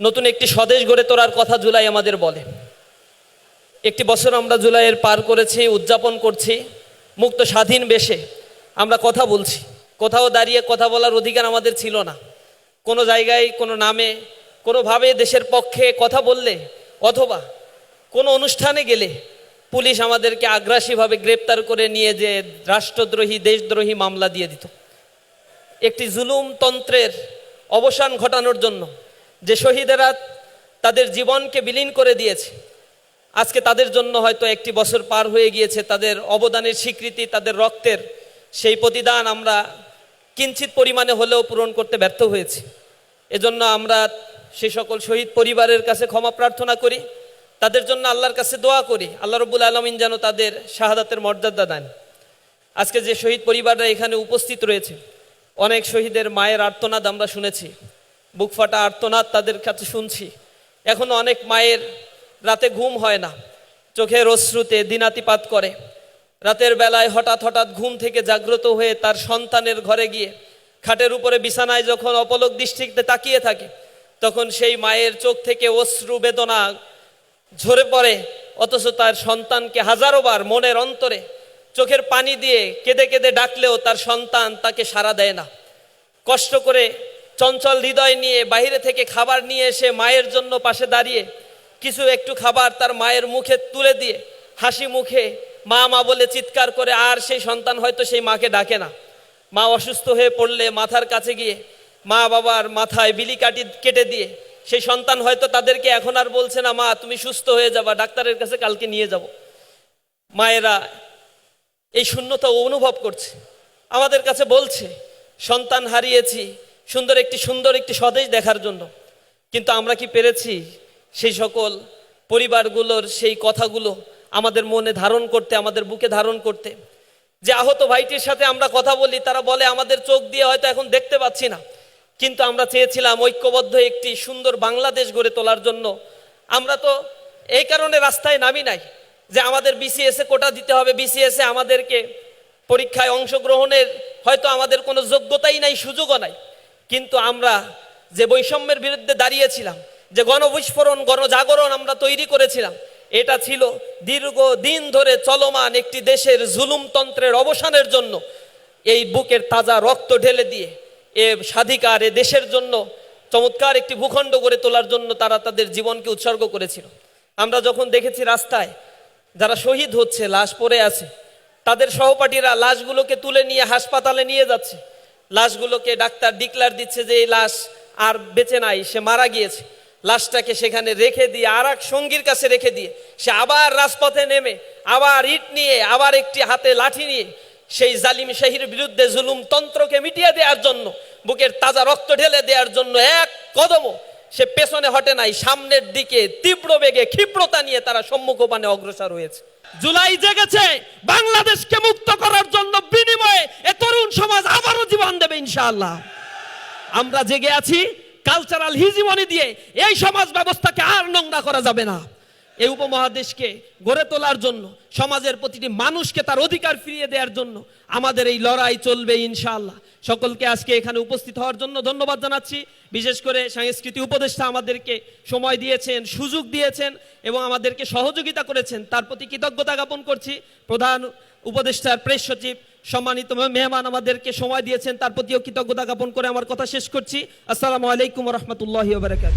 নতুন একটি স্বদেশ গড়ে তোলার কথা জুলাই আমাদের বলে। একটি বছর আমরা জুলাইয়ের পার করেছি, উদযাপন করছি, মুক্ত স্বাধীন বেশে আমরা কথা বলছি। কোথাও দাঁড়িয়ে কথা বলার অধিকার আমাদের ছিল না। কোনো জায়গায়, কোনো নামে, কোনোভাবে দেশের পক্ষে কথা বললে অথবা কোনো অনুষ্ঠানে গেলে পুলিশ আমাদেরকে আগ্রাসীভাবে গ্রেপ্তার করে নিয়ে যে রাষ্ট্রদ্রোহী, দেশদ্রোহী মামলা দিয়ে দিত। একটি জুলুম তন্ত্রের অবসান ঘটানোর জন্য যে শহীদেরা তাদের জীবনকে বিলীন করে দিয়েছে, আজকে তাদের জন্য হয়তো একটি বছর পার হয়ে গিয়েছে, তাদের অবদানের স্বীকৃতি, তাদের রক্তের সেই প্রতিদান আমরা কিঞ্চিত পরিমাণে হলেও পূরণ করতে ব্যর্থ হয়েছি। এজন্য আমরা সেই সকল শহীদ পরিবারের কাছে ক্ষমা প্রার্থনা করি, তাদের জন্য আল্লাহর কাছে দোয়া করি, আল্লাহ রবুল আলমিন যেন তাদের শাহাদাতের মর্যাদা দেন। আজকে যে শহীদ পরিবাররা এখানে উপস্থিত রয়েছে, অনেক শহীদের মায়ের আর্তনাদ আমরা শুনেছি। বুক ফাটা আর্তনাদ তাদের কাছে শুনছি। এখনও অনেক মায়ের রাতে ঘুম হয় না। চোখের অশ্রুতে দিনাতিপাত করে। রাতের বেলায় হঠাৎ হঠাৎ ঘুম থেকে জাগ্রত হয়ে তার সন্তানের ঘরে গিয়ে খাটের উপরে বিছানায় যখন অপলক দৃষ্টিতে তাকিয়ে থাকে, তখন সেই মায়ের চোখ থেকে অশ্রু বেদনা ঝরে পড়ে, অথচ তার সন্তানকে হাজারো বার মনের অন্তরে চোখের পানি দিয়ে কেঁদে কেঁদে ডাকলেও তার সন্তান তাকে সাড়া দেয় না। কষ্ট করে চঞ্চল হৃদয় নিয়ে বাইরে থেকে খাবার নিয়ে এসে মায়ের জন্য পাশে দাঁড়িয়ে কিছু একটু খাবার তার মায়ের মুখে তুলে দিয়ে হাসি মুখে মা মা বলে চিৎকার করে, আর সেই সন্তান হয়তো সেই মাকে ডাকে না। মা অসুস্থ হয়ে পড়লে মাথার কাছে গিয়ে মা বাবার মাথায় বিলি কাটি কেটে দিয়ে, সেই সন্তান হয়তো তাদেরকে এখন আর বলছে না, মা, তুমি সুস্থ হয়ে যাবা, ডাক্তারের কাছে কালকে নিয়ে যাব। মায়েরা এই শূন্যতা অনুভব করছে। আমাদের কাছে বলছে, সন্তান হারিয়েছি সুন্দর একটি সুন্দর একটি স্বদেশ দেখার জন্য। কিন্তু আমরা কি পেরেছি? সেই সকল পরিবারগুলোর সেই কথাগুলো আমাদের মনে ধারণ করতে, আমাদের বুকে ধারণ করতে। যে আহত ভাইটির সাথে আমরা কথা বলি, তারা বলে, আমাদের চোখ দিয়ে হয়তো এখন দেখতে পাচ্ছি না। কিন্তু আমরা চেয়েছিলাম ঐক্যবদ্ধ একটি সুন্দর বাংলাদেশ গড়ে তোলার জন্য। আমরা তো এই কারণে রাস্তায় নামি নাই যে আমাদের বিসিএসে কোটা দিতে হবে। বিসিএসে আমাদেরকে পরীক্ষায় অংশগ্রহণের হয়তো আমাদের কোনো যোগ্যতাই নাই, সুযোগও নাই। কিন্তু আমরা যে বৈষম্যের বিরুদ্ধে দাঁড়িয়েছিলাম, যে গণবিস্ফোরণ, গণজাগরণ আমরা তৈরি করেছিলাম, এটা ছিল দীর্ঘ দিন ধরে চলমান একটি দেশের জুলুমতন্ত্রের অবসানের জন্য এই বুকের তাজা রক্ত ঢেলে দিয়ে এ স্বাধিকার এ দেশের জন্য চমৎকার একটি ভূখণ্ড গড়ে তোলার জন্য তারা তাদের জীবনকে উৎসর্গ করেছিল। আমরা যখন দেখেছি রাস্তায় যারা শহীদ হচ্ছে, লাশ পড়ে আছে, তাদের সহপাঠীরা লাশগুলোকে তুলে নিয়ে হাসপাতালে নিয়ে যাচ্ছে লাশগুলোকে ডাক্তার ডিক্লার দিচ্ছে যে এই লাশ আর বেঁচে নাই, সে মারা গিয়েছে। লাশটাকে সেখানে রেখে দিয়ে আর এক সঙ্গীর কাছে রেখে দিয়ে, সে আবার রাজপথে নেমে, আবার ইট নিয়ে, আবার একটি হাতে লাঠি নিয়ে, সেই জালিম শাহির বিরুদ্ধে জুলুম তন্ত্রকে মিটিয়ে দেওয়ার জন্য, বুকের তাজা রক্ত ঢেলে দেওয়ার জন্য এক কদমও সে পেছনে হটে নাই, সামনের দিকে তীব্র বেগে ক্ষিপ্রতা নিয়ে তারা সম্মুখপানে অগ্রসর হয়েছে। জুলাই জেগেছে, বাংলাদেশকে মুক্ত করার জন্য বিনিময়ে এ তরুণ সমাজ দেবে ইনশাআল্লাহ। আমরা জেগে আছি কালচারাল হিজিমনি দিয়ে এই সমাজ ব্যবস্থাকে আর নোংরা করা যাবে না। এই উপমহাদেশকে গড়ে তোলার জন্য, সমাজের প্রতিটি মানুষকে তার অধিকার ফিরিয়ে দেওয়ার জন্য আমাদের এই লড়াই চলবে ইনশাআল্লাহ। সকলকে আজকে এখানে উপস্থিত হওয়ার জন্য ধন্যবাদ জানাচ্ছি। বিশেষ করে সাংস্কৃতিক উপদেষ্টা আমাদেরকে সময় দিয়েছেন, সুযোগ দিয়েছেন এবং আমাদেরকে সহযোগিতা করেছেন। তার প্রতি কৃতজ্ঞতা জ্ঞাপন করছি। প্রধান উপদেষ্টার প্রেস সচিব সম্মানিত মেহমান আমাদেরকে সময় দিয়েছেন, তার প্রতিও কৃতজ্ঞতা জ্ঞাপন করে আমার কথা শেষ করছি। আসসালামু আলাইকুম রহমতুল্লাহ বারকাত